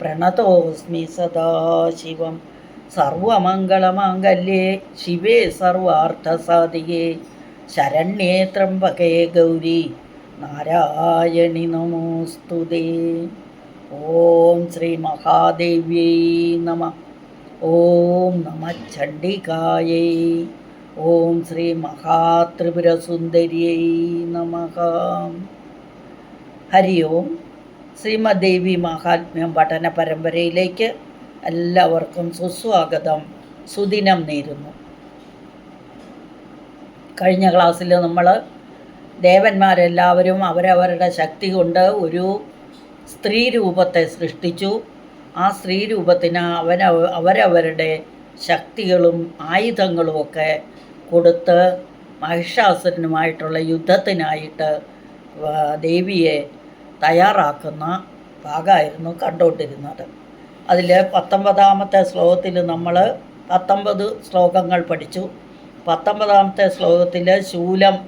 പ്രണതോസ്മി സദാശിവം സർവമംഗളമാംഗല്യേ ശിവേ സർവാർത്ഥസാധികേ ശരണ്യേ ത്രംബകേ ഗൗരി നാരായണി നമോസ്തുതേ. ഓം ശ്രീ മഹാദേവ്യൈ നമ. ഓം നമ ചണ്ഡികായൈ. ഓം ശ്രീ മഹാത്രിപുരസുന്ദര്യൈ നമ. ഹരി ഓം. ശ്രീമദ്ദേവി മഹാത്മ്യം പഠന പരമ്പരയിലേക്ക് എല്ലാവർക്കും സുസ്വാഗതം. സുദിനം നേരുന്നു. കഴിഞ്ഞ ക്ലാസ്സിൽ നമ്മൾ ദേവന്മാരെല്ലാവരും അവരവരുടെ ശക്തി കൊണ്ട് ഒരു സ്ത്രീ രൂപത്തെ സൃഷ്ടിച്ചു. ആ സ്ത്രീ രൂപത്തിന് അവനവ അവരവരുടെ ശക്തികളും ആയുധങ്ങളുമൊക്കെ കൊടുത്ത് മഹിഷാസുരനുമായിട്ടുള്ള യുദ്ധത്തിനായിട്ട് ദേവിയെ തയ്യാറാക്കുന്ന ഭാഗമായിരുന്നു കണ്ടുകൊണ്ടിരുന്നത്. അതിൽ പത്തൊമ്പതാമത്തെ ശ്ലോകത്തിൽ നമ്മൾ പത്തൊമ്പത് ശ്ലോകങ്ങൾ പഠിച്ചു. പത്തൊമ്പതാമത്തെ ശ്ലോകത്തിൽ ശൂലം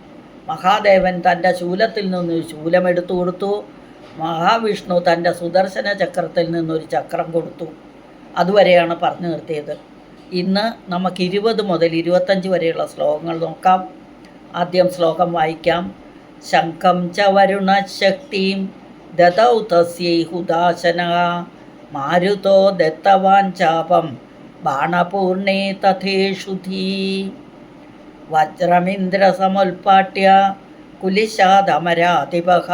മഹാദേവൻ തന്റെ ശൂലത്തിൽ നിന്ന് ശൂലം എടുത്തു കൊടുത്തു. മഹാവിഷ്ണു തന്റെ സുദർശന ചക്രത്തിൽ നിന്നൊരു ചക്രം കൊടുത്തു. അതുവരെയാണ് പറഞ്ഞു നിർത്തിയത്. ഇന്ന് നമുക്ക് ഇരുപത് മുതൽ ഇരുപത്തഞ്ച് വരെയുള്ള ശ്ലോകങ്ങൾ നോക്കാം. ആദ്യം ശ്ലോകം വായിക്കാം. ശംഖം ച വരുണശക്തിയും ദതൗ തസ്യൈ ഹുദാശന മാരുതോ ദത്തവാൻ ചാപം ബാണപൂർണേ തഥേഷുധീ വജ്രമിന്ദ്രസമുൽപാട്യ കുലിശാദമരാധിപഃ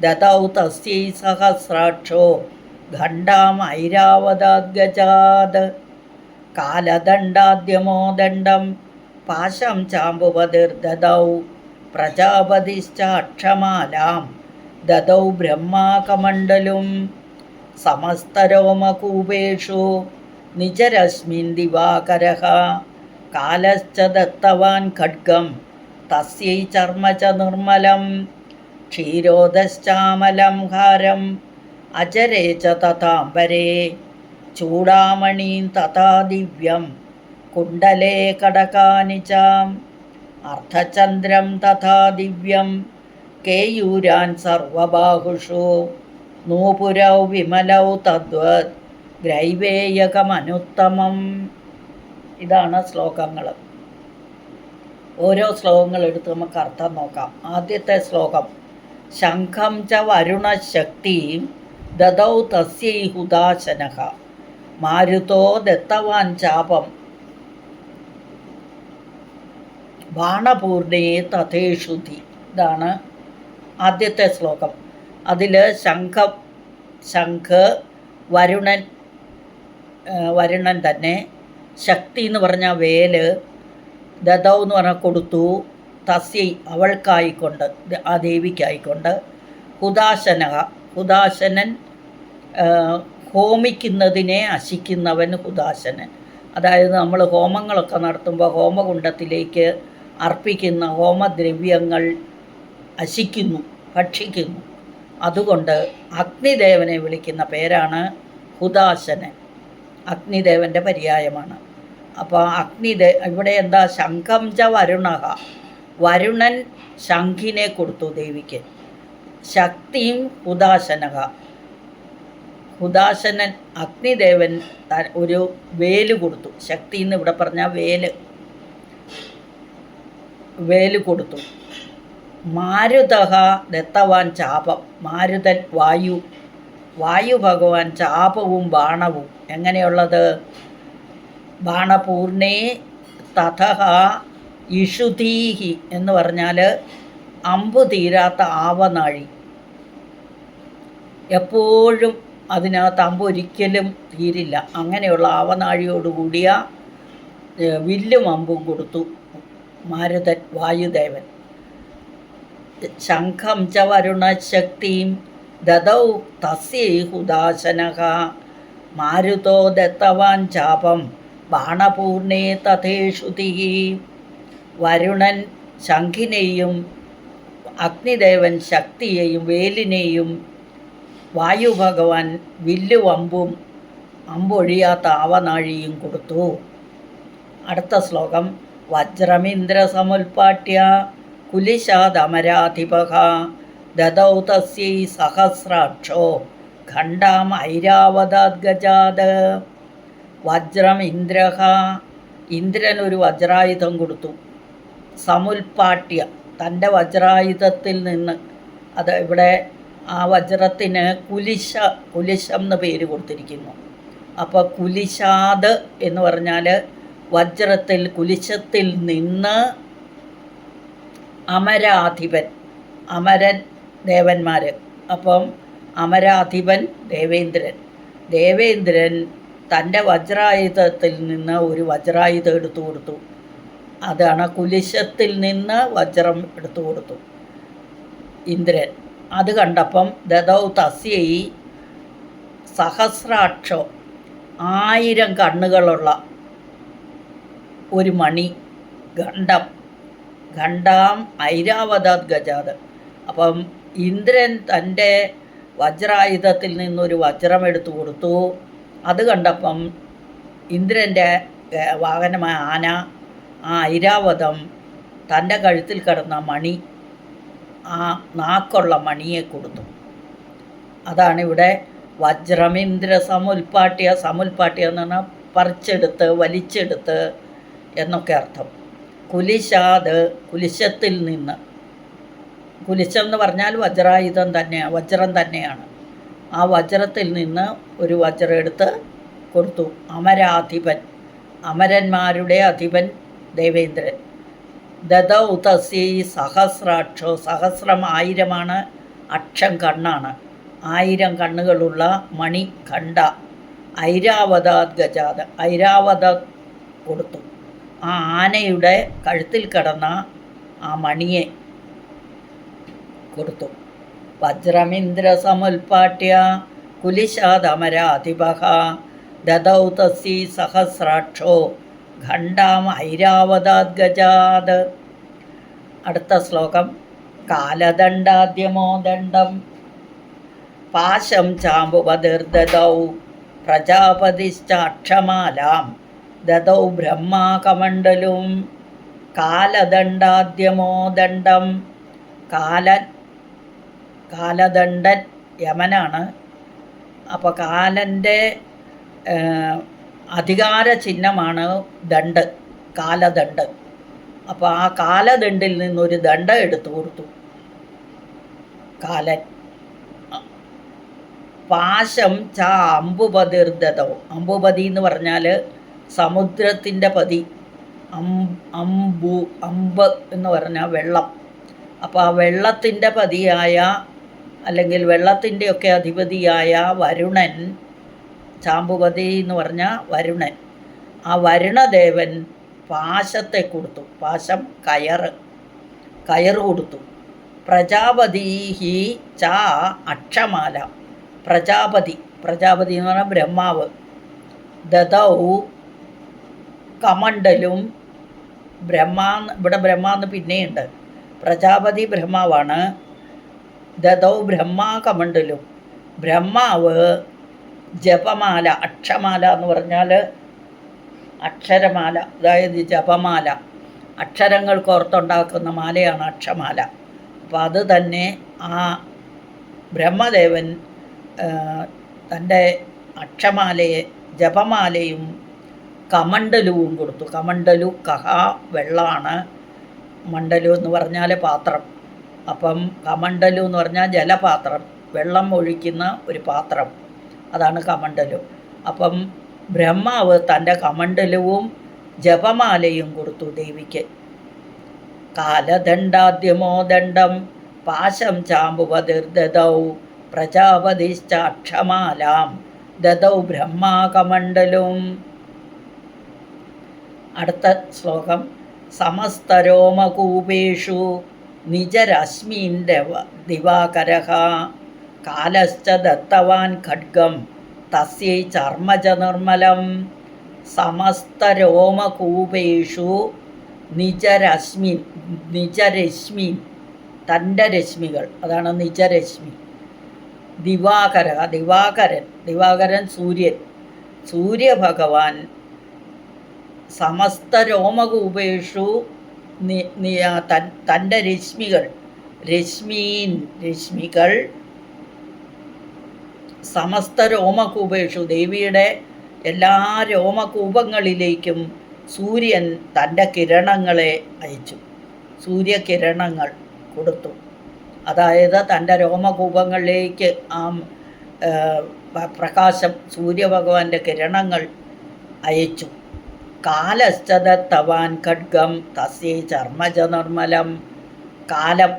ദതൗ തസ്യൈ സഹസ്രാക്ഷോ ഖണ്ഡാമൈരാവതാഗജാത് കാലദണ്ഡാദ്യമോ ദണ്ഡം പാശം ചാമ്പുപതിർദതൗ പ്രജാപതിശ്ചാക്ഷമാലാം ദതൗ ബ്രഹ്മാകമണ്ഡലും സമസ്തരോമകൂപേഷു നിജരശ്മിൻ दिवाकरः കാലശ്ച ദത്തവാൻ ഖഡ്ഗം തസ്യൈ ചർമ്മ ച നിർമ്മലം ക്ഷീരോദശ്ചാമലം ഹാരം അചരേ ച തഥാംബരേ. ചൂടാമണീം തഥാ ദിവ്യം കുണ്ടലേ കടകാനി ച അർദ്ധചന്ദ്രം തഥാ ദിവ്യം കേയൂരാൻ സർവബാഹുഷു. നൂപുരൗ വിമലൗ തദ്വത് ഗ്രൈവേയകമനുത്തമം. ഇതാണ് ശ്ലോകങ്ങൾ. ഓരോ ശ്ലോകങ്ങൾ എടുത്ത് നമുക്ക് അർത്ഥം നോക്കാം. ആദ്യത്തെ ശ്ലോകം ശംഖം ച വരുണശക്തിയും ദദൗ തസ്യൈ ഹുദാശനഹ. മാരുതോ ദത്തവാൻ ചാപം. ബാണപൂർണയെ തഥേ ശുദ്ധി ഇതാണ് ആദ്യത്തെ ശ്ലോകം. അതിൽ ശംഖം ശംഖ് വരുണൻ വരുണൻ തന്നെ. ശക്തി എന്ന് പറഞ്ഞ വേൽ ദതൗ എന്ന് പറഞ്ഞാൽ കൊടുത്തു തസ്യ അവൾക്കായിക്കൊണ്ട് ആ ദേവിക്കായിക്കൊണ്ട്. ഹുദാശന ഹുദാശനൻ ഹോമിക്കുന്നതിനെ അശിക്കുന്നവൻ ഹുദാശനൻ അതായത് നമ്മൾ ഹോമങ്ങളൊക്കെ നടത്തുമ്പോൾ ഹോമകുണ്ടത്തിലേക്ക് അർപ്പിക്കുന്ന ഹോമദ്രവ്യങ്ങൾ അശിക്കുന്നു ഭക്ഷിക്കുന്നു. അതുകൊണ്ട് അഗ്നിദേവനെ വിളിക്കുന്ന പേരാണ് ഹുദാശനൻ. അഗ്നിദേവന്റെ പര്യായമാണ്. അപ്പോൾ അഗ്നിദേ ഇവിടെ എന്താ? ശംഖം ച വരുണഹ. വരുണൻ ശംഖിനെ കൊടുത്തു ദേവിക്ക്. ശക്തിയും ഹുദാശനക ഹുദാശനൻ അഗ്നിദേവൻ ഒരു വേൽ കൊടുത്തു. ശക്തി എന്ന് ഇവിടെ പറഞ്ഞാൽ വേൽ. വേൽ കൊടുത്തു. മാരുതഹ ദത്തവാൻ ചാപം. മാരുതൻ വായു വായു ഭഗവാൻ ചാപവും ബാണവും. എങ്ങനെയുള്ളത്? ബാണപൂർണേ തഥഹ ഇഷുതീഹി എന്ന് പറഞ്ഞാൽ അമ്പു തീരാത്ത ആവനാഴി. എപ്പോഴും അതിനകത്ത് അമ്പ് ഒരിക്കലും തീരില്ല. അങ്ങനെയുള്ള ആവനാഴിയോടുകൂടിയ വില്ലും അമ്പും കൊടുത്തു. മാരുതൻ വായുദേവൻ. ശംഖം ച വരുണശക്തിം ദദൗ തസ്യൈഹുദാശനഃ മാരുതോ ദത്തവാൻ ചാപം ബാണപൂർണേ തഥേഷുതി വരുണൻ ശംഖിനെയും അഗ്നിദേവൻ ശക്തിയെയും വേലിനെയും വായുഭഗവാൻ വില്ലു അമ്പും അമ്പൊഴിയാത്ത ആവനാഴിയും കൊടുത്തു. അടുത്ത ശ്ലോകം. വജ്രമിന്ദ്ര സമുൽപാട്യ ദദൗ തസ്യൈ സഹസ്രാക്ഷോ ഖണ്ഡാം ഐരാവതാദ്ഗജാത് വജ്രം ഇന്ദ്രഹ ഇന്ദ്രൻ ഒരു വജ്രായുധം കൊടുത്തു. സമുൽപാട്യ തന്റെ വജ്രായുധത്തിൽ നിന്ന് അത് ഇവിടെ ആ വജ്രത്തിന് കുലിശ കുലിശം എന്ന് പേര് കൊടുത്തിരിക്കുന്നു. അപ്പോൾ കുലിശാദ് എന്ന് പറഞ്ഞാൽ വജ്രത്തിൽ കുലിശത്തിൽ നിന്ന് അമരാധിപൻ അമരൻ ദേവന്മാർ അപ്പം അമരാധിപൻ ദേവേന്ദ്രൻ. ദേവേന്ദ്രൻ തന്റെ വജ്രായുധത്തിൽ നിന്ന് ഒരു വജ്രായുധം എടുത്തു കൊടുത്തു. അതാണ് കുലിശത്തിൽ നിന്ന് വജ്രം എടുത്തു കൊടുത്തു. ഇന്ദ്രൻ. അത് കണ്ടപ്പം ദദൗ തസ്യയി സഹസ്രാക്ഷോ ആയിരം കണ്ണുകളുള്ള ഒരു മണി ഖണ്ഡം ഖണ്ഡാം ഐരാവതാത് ഗജാത് അപ്പം ഇന്ദ്രൻ തന്റെ വജ്രായുധത്തിൽ നിന്നൊരു വജ്രം എടുത്തു കൊടുത്തു. അത് കണ്ടപ്പം ഇന്ദ്രന്റെ വാഹനമായ ആന ആ ഐരാവതം തന്റെ കഴുത്തിൽ കിടന്ന മണി ആ നാക്കുള്ള മണിയെ കൊടുത്തു. അതാണ് ഇവിടെ വജ്രമിന്ദ്ര സമുൽപാട്ടിയ സമുൽപ്പാട്യ എന്ന് പറഞ്ഞാൽ പറിച്ചെടുത്ത് വലിച്ചെടുത്ത് എന്നൊക്കെ അർത്ഥം. കുലിശാത് കുലിശത്തിൽ നിന്ന്. കുലിശം എന്ന് പറഞ്ഞാൽ വജ്രായുധം തന്നെയാണ് വജ്രം തന്നെയാണ്. ആ വജ്രത്തിൽ നിന്ന് ഒരു വജ്രം എടുത്ത് കൊടുത്തു. അമരാധിപൻ അമരന്മാരുടെ അധിപൻ ദേവേന്ദ്രൻ. ദദൗ ഉതസി സഹസ്രാക്ഷോ സഹസ്രം ആയിരമാണ് അക്ഷം കണ്ണാണ്. ആയിരം കണ്ണുകളുള്ള മണി ഖണ്ഡ ഐരാവതാദ് ഗജാത ഐരാവത കൊടുത്തു. ആ ആനയുടെ കഴുത്തിൽ കിടന്ന ആ മണിയെ കൊടുത്തു. വജ്രമിന്ദ്ര സമുൽപാട്യ കുലിശാദമരാധിപ ദദൗ തസ്സി സഹസ്രാക്ഷോ ഖണ്ഡാം ഐരാവതാദ് ഗജാദ് അടുത്ത ശ്ലോകം കാലദണ്ഡാദ്യമോ ദണ്ഡം. പാശം ചാമ്പുപതിർദൗ പ്രജാപതിശ്ചാക്ഷമാലാം. ബ്രഹ്മാകമണ്ഡലും കാലദണ്ഡാദ്യമോ ദണ്ഡം കാലൻ കാലദണ്ഡൻ യമനാണ്. അപ്പോൾ കാലന്റെ അധികാര ചിഹ്നമാണ് ദണ്ട് കാലദണ്ഡ്. അപ്പോൾ ആ കാലദണ്ഡിൽ നിന്നൊരു ദണ്ഡ എടുത്തു കൊടുത്തു. കാലൻ. പാശം ച അമ്പുപതിർദതോ അമ്പുപതി എന്ന് പറഞ്ഞാൽ സമുദ്രത്തിന്റെ പതി. അമ്പു അമ്പ് എന്ന് പറഞ്ഞാൽ വെള്ളം. അപ്പോൾ ആ വെള്ളത്തിന്റെ പതിയായ അല്ലെങ്കിൽ വെള്ളത്തിന്റെയൊക്കെ അധിപതിയായ വരുണൻ ചാമ്പുപതി എന്ന് പറഞ്ഞ വരുണൻ ആ വരുണദേവൻ പാശത്തെ കൊടുത്തു. പാശം കയറ് കയറ് കൊടുത്തു. പ്രജാപതി ഹി ച അക്ഷമാല. പ്രജാപതി പ്രജാപതി എന്ന് പറഞ്ഞാൽ ബ്രഹ്മാവ്. ദദൗ കമണ്ടലും ബ്രഹ്മാ ഇവിടെ ബ്രഹ്മാന്ന് പിന്നെയുണ്ട്. പ്രജാപതി ബ്രഹ്മാവാണ്. ദദൗ ബ്രഹ്മാ കമണ്ടലും ബ്രഹ്മാവ് ജപമാല അക്ഷമാല എന്ന് പറഞ്ഞാൽ അക്ഷരമാല അതായത് ജപമാല. അക്ഷരങ്ങൾ കോർത്തുണ്ടാക്കുന്ന മാലയാണ് അക്ഷമാല. അപ്പോൾ അത് തന്നെ ആ ബ്രഹ്മദേവൻ തന്റെ അക്ഷമാലയെ ജപമാലയും കമണ്ടലുവും കൊടുത്തു. കമണ്ടലു കഹ വെള്ളമാണ് മണ്ഡലു എന്ന് പറഞ്ഞാൽ പാത്രം. അപ്പം കമണ്ടലു എന്ന് പറഞ്ഞാൽ ജലപാത്രം. വെള്ളം ഒഴിക്കുന്ന ഒരു പാത്രം. അതാണ് കമണ്ടലു അപ്പം ബ്രഹ്മാവ് തന്റെ കമണ്ടലുവും ജപമാലയും കൊടുത്തു ദേവിക്ക്. കാലദണ്ഡാദ്യമോ ദണ്ഡം പാശം ചാമ്പുപതിർദൗ പ്രജാപതിശ്ചാക്ഷമാലാം. ദദൗ ബ്രഹ്മാകമണ്ഡലും അടുത്ത ശ്ലോകം. സമസ്തരോമകൂപേഷു നിജരശ്മീൻ ദവ ദിവാകര കാലശ്ച ദത്തവാൻ ഖഡ്ഗം. തസ്യൈ ചർമ്മജ നിർമ്മലം. സമസ്തരോമകൂപേഷു നിജരശ്മി നിജരശ്മി തന്റെ രശ്മികൾ. അതാണ് നിജരശ്മി. ദിവാകര ദിവാകരൻ ദിവാകരൻ സൂര്യൻ. സൂര്യഭഗവാൻ സമസ്ത രോമകൂപേഷു തന്റെ രശ്മികൾ രശ്മീൻ രശ്മികൾ സമസ്ത രോമകൂപേഷു ദേവിയുടെ എല്ലാ രോമകൂപങ്ങളിലേക്കും സൂര്യൻ തന്റെ കിരണങ്ങളെ അയച്ചു. സൂര്യകിരണങ്ങൾ കൊടുത്തു. അതായത് തന്റെ രോമകൂപങ്ങളിലേക്ക് ആ പ്രകാശം സൂര്യഭഗവാന്റെ കിരണങ്ങൾ അയച്ചു. കാലശ്ചതത്തവാൻ ഖഡ്ഗം തസ്യൈ ചർമ്മജ നിർമ്മലം. കാലം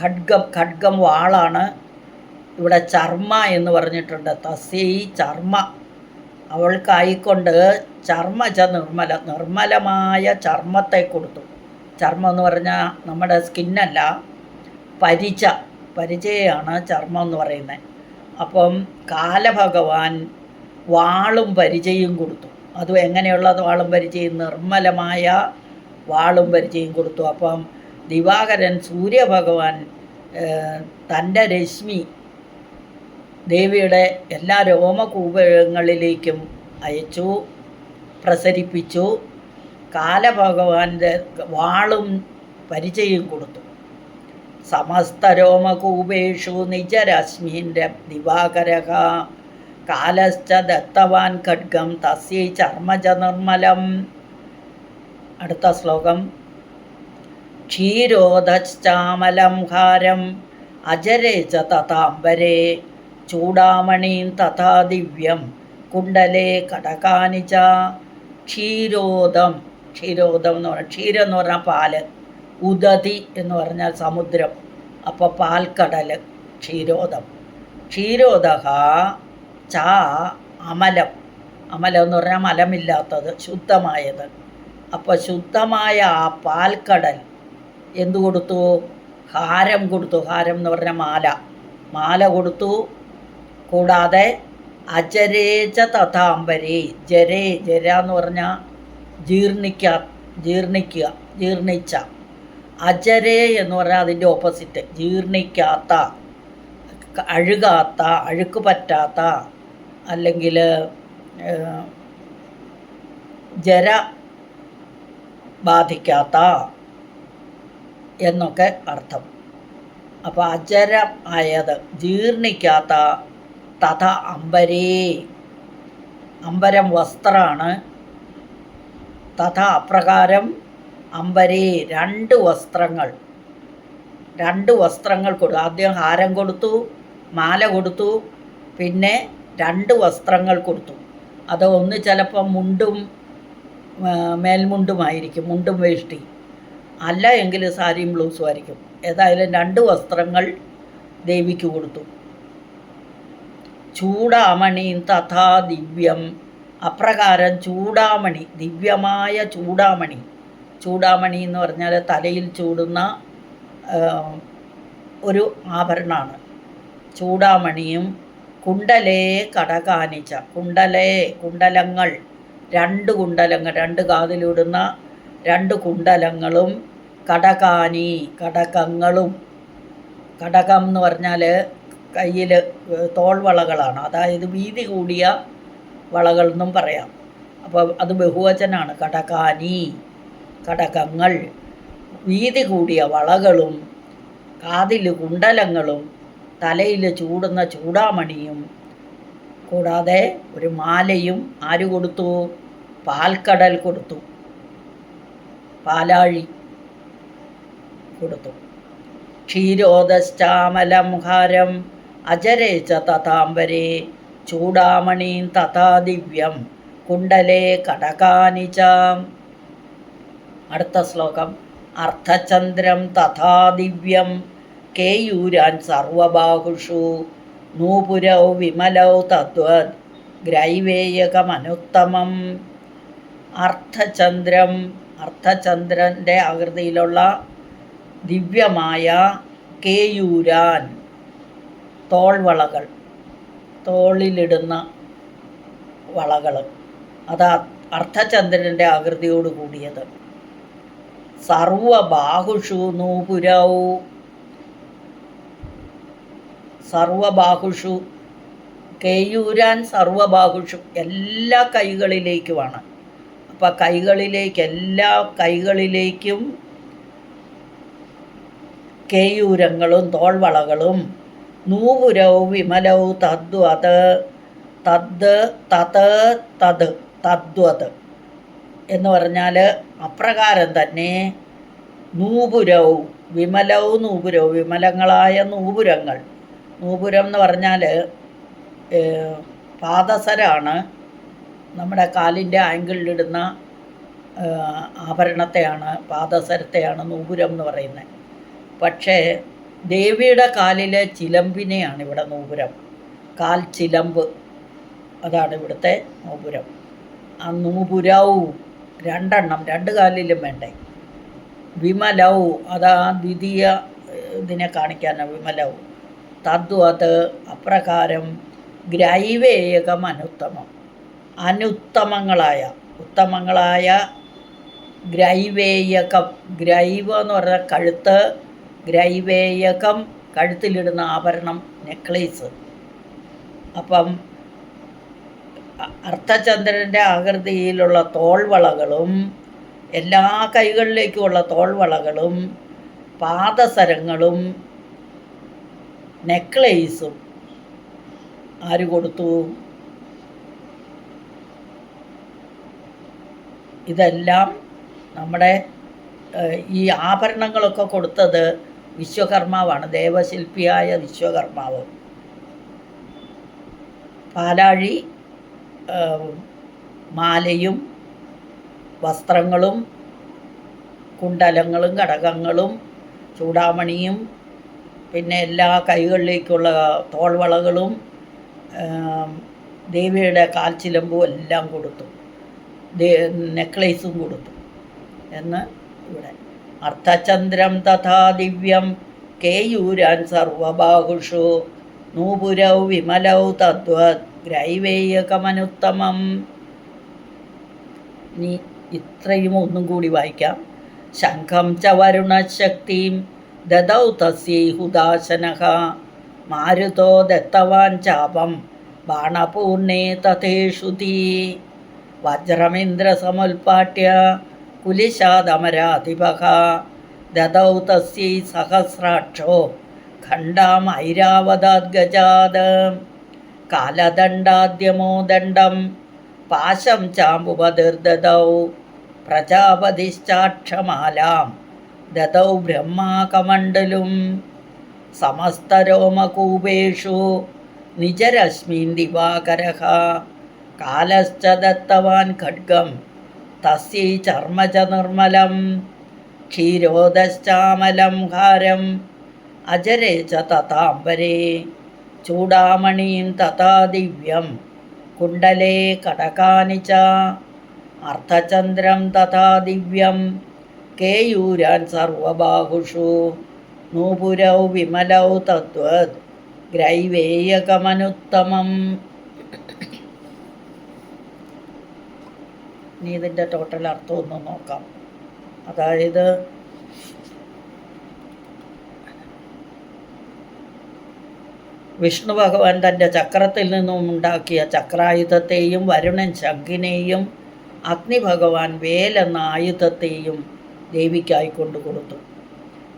ഖഡ്ഗം ഖഡ്ഗം വാളാണ്. ഇവിടെ ചർമ്മ എന്ന് പറഞ്ഞിട്ടുണ്ട്. തസ്യ ചർമ്മ. അവൾക്കായിക്കൊണ്ട് ചർമ്മജ നിർമ്മല നിർമ്മലമായ ചർമ്മത്തെ കൊടുത്തു. ചർമ്മം എന്ന് പറഞ്ഞാൽ നമ്മുടെ സ്കിന്നല്ല പരിച. പരിചയാണ് ചർമ്മം എന്ന് പറയുന്നത്. അപ്പം കാലഭഗവാൻ വാളും പരിചയും കൊടുത്തു. അതും എങ്ങനെയുള്ളത് വാളും പരിചയം? നിർമ്മലമായ വാളും പരിചയം കൊടുത്തു. അപ്പം ദിവാകരൻ സൂര്യഭഗവാൻ തന്റെ രശ്മി ദേവിയുടെ എല്ലാ രോമകൂപങ്ങളിലേക്കും അയച്ചു പ്രസരിപ്പിച്ചു കാലഭഗവാന്റെ വാളും പരിചയം കൊടുത്തു. സമസ്ത രോമകൂപേഷു നിജരശ്മീന്റെ ദിവാകരക കാലശ്ച ദത്തവാൻ ഖഡ്ഗം തസ്യൈ ചർമ്മജ നിർമ്മലം. അടുത്ത ശ്ലോകം. ക്ഷീരോദശ്ചാമലം ഹാരം അജരേ ച തഥാംബരേ. ചൂടാമണീം തഥാ ദിവ്യം കുണ്ടലേ കടകാനി ച. ക്ഷീരോദം ക്ഷീരോദം എന്ന് പറഞ്ഞാൽ ക്ഷീരം എന്ന് പറഞ്ഞാൽ പാൽ. ഉദതി എന്ന് പറഞ്ഞാൽ സമുദ്രം. അപ്പോൾ പാൽക്കടൽ ക്ഷീരോദം ക്ഷീരോദക ച അമലം. അമലം എന്ന് പറഞ്ഞാൽ മലമില്ലാത്തത് ശുദ്ധമായത്. അപ്പോൾ ശുദ്ധമായ ആ പാൽക്കടൽ എന്തു കൊടുത്തു? ഹാരം കൊടുത്തു. ഹാരം എന്ന് പറഞ്ഞാൽ മാല. മാല കൊടുത്തു. കൂടാതെ അജരേച തഥാംബരേ. ജരേ ജര എന്ന് പറഞ്ഞാൽ ജീർണിക്ക ജീർണിക്കുക ജീർണിച്ച. അജരേ എന്ന് പറഞ്ഞാൽ അതിന്റെ ഓപ്പോസിറ്റ്. ജീർണിക്കാത്ത അഴുകാത്ത അഴുക്ക് പറ്റാത്ത അല്ലെങ്കിൽ ജര ബാധിക്കാത്ത എന്നൊക്കെ അർത്ഥം. അപ്പോൾ അജരം ആയത് ജീർണിക്കാത്ത തഥ അമ്പരേ അമ്പരം വസ്ത്രമാണ് തഥ അപ്രകാരം അമ്പരേ രണ്ട് വസ്ത്രങ്ങൾ. രണ്ട് വസ്ത്രങ്ങൾ കൊടുത്തു ആദ്യം ഹാരം കൊടുത്തു മാല കൊടുത്തു പിന്നെ രണ്ട് വസ്ത്രങ്ങൾ കൊടുത്തു. അത് ഒന്ന് ചിലപ്പം മുണ്ടും മേൽമുണ്ടുമായിരിക്കും മുണ്ടും വേഷ്ടി. അല്ല എങ്കിൽ സാരിയും ബ്ലൗസും ആയിരിക്കും. ഏതായാലും രണ്ട് വസ്ത്രങ്ങൾ ദേവിക്ക് കൊടുത്തു. ചൂടാമണി തഥാ ദിവ്യം. അപ്രകാരം ചൂടാമണി ദിവ്യമായ ചൂടാമണി. ചൂടാമണി എന്ന് പറഞ്ഞാൽ തലയിൽ ചൂടുന്ന ഒരു ആഭരണമാണ്. ചൂടാമണിയും കുണ്ടലേ കടകാനിച്ച. കുണ്ടലേ കുണ്ടലങ്ങൾ. രണ്ട് കുണ്ടലങ്ങൾ രണ്ട് കാതിലിടുന്ന രണ്ട് കുണ്ടലങ്ങളും കടകാനി കടകങ്ങളും. കടകം എന്ന് പറഞ്ഞാൽ കയ്യിൽ തോൾവളകളാണ് അതായത് വീതി കൂടിയ വളകൾ എന്നും പറയാം. അപ്പോൾ അത് ബഹുവചനാണ്. കടകാനി കടകങ്ങൾ. വീതി കൂടിയ വളകളും കാതിൽ കുണ്ടലങ്ങളും തലയിൽ ചൂടുന്ന ചൂടാമണിയും കൂടാതെ ഒരു മാലയും ആര് കൊടുത്തു? പാൽക്കടൽ കൊടുത്തു. പാലാഴി കൊടുത്തു. ക്ഷീരോദശ്ചാമലം ഹാരം അജരേ ച തഥാംബരേ. ചൂടാമണീം തഥാ ദിവ്യം. കുണ്ടലേ കടകാനിച്ച അടുത്ത ശ്ലോകം. അർത്ഥചന്ദ്രം തഥാ ദിവ്യം. കേയൂരാൻ സർവബാഹുഷു. നൂപുരൗ വിമലൗ തദ്വത് ഗ്രൈവേയകമനുത്തമം. അർത്ഥചന്ദ്രം അർത്ഥചന്ദ്രന്റെ ആകൃതിയിലുള്ള ദിവ്യമായ കേയൂരാൻ തോൾവളകൾ തോളിലിടുന്ന വളകൾ. അത് അർത്ഥചന്ദ്രന്റെ ആകൃതിയോട് കൂടിയത്. സർവബാഹുഷു നൂപുരൗ സർവബാഹുഷു കേയൂരാൻ സർവബാഹുഷു എല്ലാ കൈകളിലേക്കുമാണ് അപ്പം കൈകളിലേക്ക് എല്ലാ കൈകളിലേക്കും കേയൂരങ്ങളും തോൾവളകളും നൂപുരവും വിമലവും തദ്വത് തദ് തത് തത് തദ്വത് എന്ന് പറഞ്ഞാൽ അപ്രകാരം തന്നെ നൂപുരവും വിമലവും നൂപുരവും വിമലങ്ങളായ നൂപുരങ്ങൾ. നൂപുരം എന്ന് പറഞ്ഞാൽ പാദസരാണ് നമ്മുടെ കാലിന്റെ ആംഗിളിലിടുന്ന ആഭരണത്തെയാണ് പാദസരത്തെയാണ് നൂപുരം എന്ന് പറയുന്നത്. പക്ഷേ ദേവിയുടെ കാലിലെ ചിലമ്പിനെയാണ് ഇവിടെ നൂപുരം കാൽ ചിലമ്പ് അതാണ് ഇവിടുത്തെ നൂപുരം ആ നൂപുരവും രണ്ടെണ്ണം രണ്ട് കാലിലും വേണ്ടേ. വിമലവും അതാ ദ്വിതീയ ഇതിനെ കാണിക്കാനാണ് വിമലവ്. തദ്വത് അപ്രകാരം ഗ്രൈവേയകം അനുത്തമം അനുത്തമങ്ങളായ ഉത്തമങ്ങളായ ഗ്രൈവേയകം ഗ്രൈവ് എന്ന് പറഞ്ഞാൽ കഴുത്ത് ഗ്രൈവേയകം കഴുത്തിലിടുന്ന ആഭരണം നെക്ലേസ്. അപ്പം അർത്ഥചന്ദ്രന്റെ ആകൃതിയിലുള്ള തോൾവളകളും എല്ലാ കൈകളിലേക്കുമുള്ള തോൾവളകളും പാദസരങ്ങളും നെക്ലേസും ആര് കൊടുത്തു? ഇതെല്ലാം നമ്മുടെ ഈ ആഭരണങ്ങളൊക്കെ കൊടുത്തത് വിശ്വകർമാവാണ് ദേവശില്പിയായ വിശ്വകർമാവ്. പാലാഴി മാലയും വസ്ത്രങ്ങളും കുണ്ടലങ്ങളും ഘടകങ്ങളും ചൂടാമണിയും പിന്നെ എല്ലാ കൈകളിലേക്കുള്ള തോൾവളകളും ദേവിയുടെ കാൽച്ചിലമ്പും എല്ലാം കൊടുത്തു. നെക്ലേസും കൊടുത്തു. എന്ന് ഇവിടെ അർത്ഥചന്ദ്രം തഥാ ദിവ്യം കേയൂരാൻ സർവബാഹുഷു. നൂപുരൗ വിമലൗ തദ്വത് ഗ്രൈവേയകമനുത്തമം ഇനി ഇത്രയും ഒന്നും കൂടി വായിക്കാം. ശംഖം ച വരുണശക്തിം ദദൗ തസ്യൈഹുദാശനഃ മാരുതോ ദത്തവാൻ ചാപം ബാണപൂർണേ തഥേഷുതി വജ്രമിന്ദ്രസമുൽപാട്യ കുലിശാദമരാധിപः ദദൗ തസ്യൈ സഹസ്രാക്ഷോ कालदण्डाद्यमो കാലദണ്ഡാദ്യമോ ദണ്ഡം പാശം ചാമ്പുപതിർദദൗ പ്രജാപതിശ്ചാക്ഷമാലാം ദദൗ ബ്രഹ്മാകമണ്ഡലും സമസ്തരോമകൂപേഷു നിജരശ്മീൻ ദിവാകരः കാലശ്ച ദത്തവാൻ ഖഡ്ഗം തസ്യൈ ചർമ്മച നിർമ്മലം ക്ഷീരോദശ്ചാമലം ഹാരം അജരേ ച തഥാംബരേ. चूडामणिं തഥാ ദിവ്യം കുണ്ടലേ കടകാനി ച അർത്ഥചന്ദ്രം തഥാ ദിവ്യം കേയൂരാൻ സർവബാഹുഷു. നൂപുരൗ വിമലൗ തത്വത് ഗ്രൈവേയകമനുത്തമം ഇനി ഇതിന്റെ ടോട്ടൽ അർത്ഥം ഒന്ന് നോക്കാം. അതായത് വിഷ്ണു ഭഗവാൻ തന്റെ ചക്രത്തിൽ നിന്നും ഉണ്ടാക്കിയ ചക്രായുധത്തെയും വരുണൻ ശങ്കിനെയും അഗ്നി ഭഗവാൻ വേലെന്ന ആയുധത്തെയും ദേവിക്കായി കൊണ്ടു കൊടുത്തു.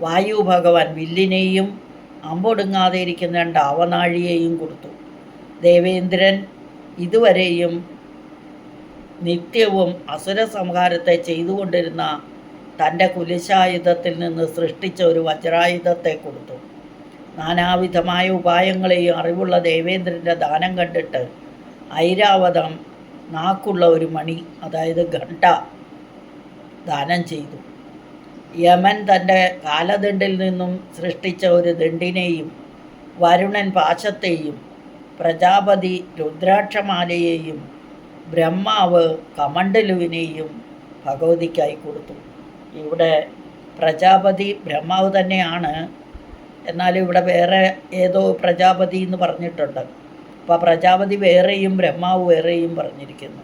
വായു ഭഗവാൻ വില്ലിനെയും അമ്പൊടുങ്ങാതെ ഇരിക്കുന്ന രണ്ട് അവനാഴിയെയും കൊടുത്തു. ദേവേന്ദ്രൻ ഇതുവരെയും നിത്യവും അസുര സംഹാരത്തെ ചെയ്തുകൊണ്ടിരുന്ന തന്റെ കുലിശായുധത്തിൽ നിന്ന് സൃഷ്ടിച്ച ഒരു വജ്രായുധത്തെ കൊടുത്തു. നാനാവിധമായ ഉപായങ്ങളെയും അറിവുള്ള ദേവേന്ദ്രന്റെ ദാനം കണ്ടിട്ട് ഐരാവതം നാക്കുള്ള ഒരു മണി അതായത് ഘണ്ട ദാനം ചെയ്തു. യമൻ തന്റെ കാലദണ്ഡിൽ നിന്നും സൃഷ്ടിച്ച ഒരു ദണ്ഡിനെയും വരുണൻ പാശത്തെയും പ്രജാപതി രുദ്രാക്ഷമാലയെയും ബ്രഹ്മാവ് കമണ്ഡലുവിനെയും ഭഗവതിക്കായി കൊടുത്തു. ഇവിടെ പ്രജാപതി ബ്രഹ്മാവ് തന്നെയാണ്. എന്നാൽ ഇവിടെ വേറെ ഏതോ പ്രജാപതി എന്ന് പറഞ്ഞിട്ടുണ്ട്. അപ്പോൾ പ്രജാപതി വേറെയും ബ്രഹ്മാവ് വേറെയും പറഞ്ഞിരിക്കുന്നു.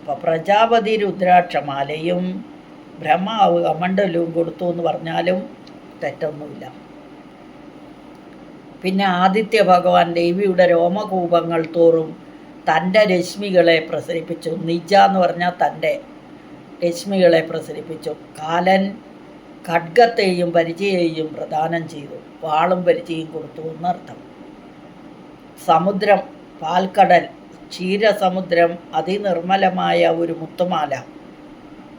അപ്പോൾ പ്രജാപതി രുദ്രാക്ഷമാലയും ബ്രഹ്മാവ് കമണ്ഡലവും കൊടുത്തു എന്ന് പറഞ്ഞാലും തെറ്റൊന്നുമില്ല. പിന്നെ ആദിത്യ ഭഗവാൻ ദേവിയുടെ രോമകൂപങ്ങൾ തോറും തന്റെ രശ്മികളെ പ്രസരിപ്പിച്ചു. നിജ എന്ന് പറഞ്ഞാൽ തന്റെ രശ്മികളെ പ്രസരിപ്പിച്ചു. കാലൻ ഖഡ്ഗത്തെയും പരിചയെയും പ്രദാനം ചെയ്തു. വാളും പരിചയും കൊടുത്തു എന്നർത്ഥം. സമുദ്രം പാൽക്കടൽ ക്ഷീരസമുദ്രം അതിനിർമ്മലമായ ഒരു മുത്തുമാല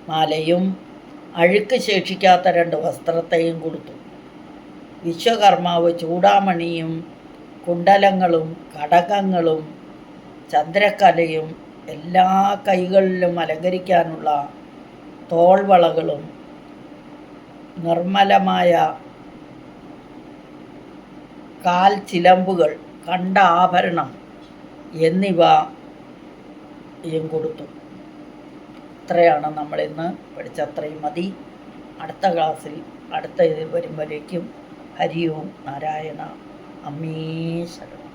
മാലയും അഴുക്ക് ശേഷിക്കാത്ത രണ്ട് വസ്ത്രത്തെയും കൊടുത്തു. വിശ്വകർമാവ് ചൂടാമണിയും കുണ്ടലങ്ങളും കടകങ്ങളും ചന്ദ്രക്കലയും എല്ലാ കൈകളിലും അലങ്കരിക്കാനുള്ള തോൾവളകളും നിർമ്മലമായ കാൽ ചിലമ്പുകൾ കണ്ട ആഭരണം എന്നിവ യും കൊടുത്തു. ഇത്രയാണ് നമ്മളിന്ന് പഠിച്ച അത്രയും മതി. അടുത്ത ക്ലാസ്സിൽ അടുത്ത ഇത് വരുമ്പോഴേക്കും ഹരി ഓം നാരായണ അമ്മേ ശരണം